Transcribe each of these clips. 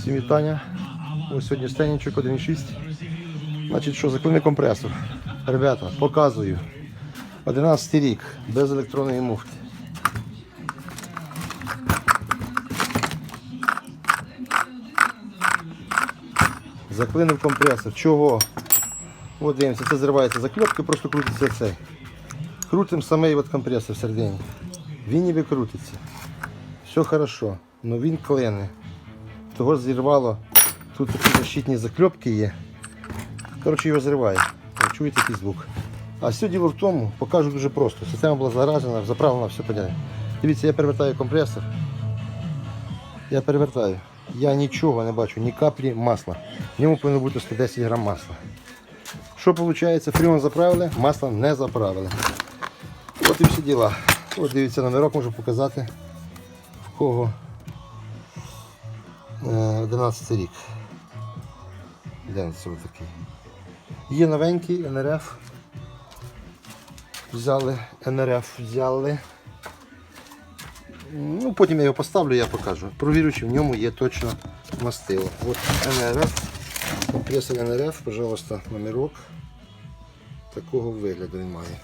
Всім вітання. Ось сьогодні стенічок 1.6. Значить, що, заклинний компресор. Ребята, показую. 11 рік, без електронної муфти. Заклинив компресор. Чого? От дивимося, це зривається закльопки, просто крутиться цей. Крутим самий от компресор всередині. Він ніби крутиться. Все хорошо, але він клине. Того зірвало. Тут такі защитні закльопки є. Коротше, його зриває. Чуєте який звук. А все діло в тому, покажу дуже просто. Система була заражена, заправлена, все понятно. Дивіться, я перевертаю компресор. Я перевертаю. Я нічого не бачу, ні каплі масла. В ньому повинно бути 110 грам масла. Що виходить? Фріон заправили, масло не заправили. От і всі діла. От дивіться, номерок можу показати. В кого 11 рік. Де такий? Є новенький НРФ. Взяли, НРФ взяли. Ну, потім я його поставлю, я покажу. Провірю, чи в ньому є точно мастило. От НРФ. Компресор НРФ, пожалуйста, номерок. Такого вигляду він має.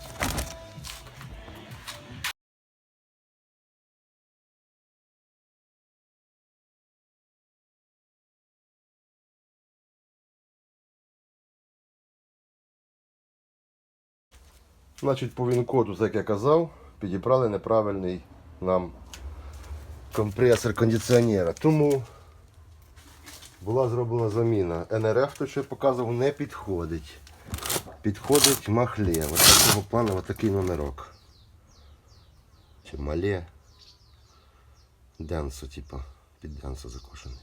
Значить, по він-коду, як я казав, підібрали неправильний нам компресор кондиціонера. Тому була зроблена заміна. НРФ, то що я показував, не підходить. Підходить махле. Ось такого плану ось такий номерок. Чи мале. Денсо, типа. Під денсо закошений.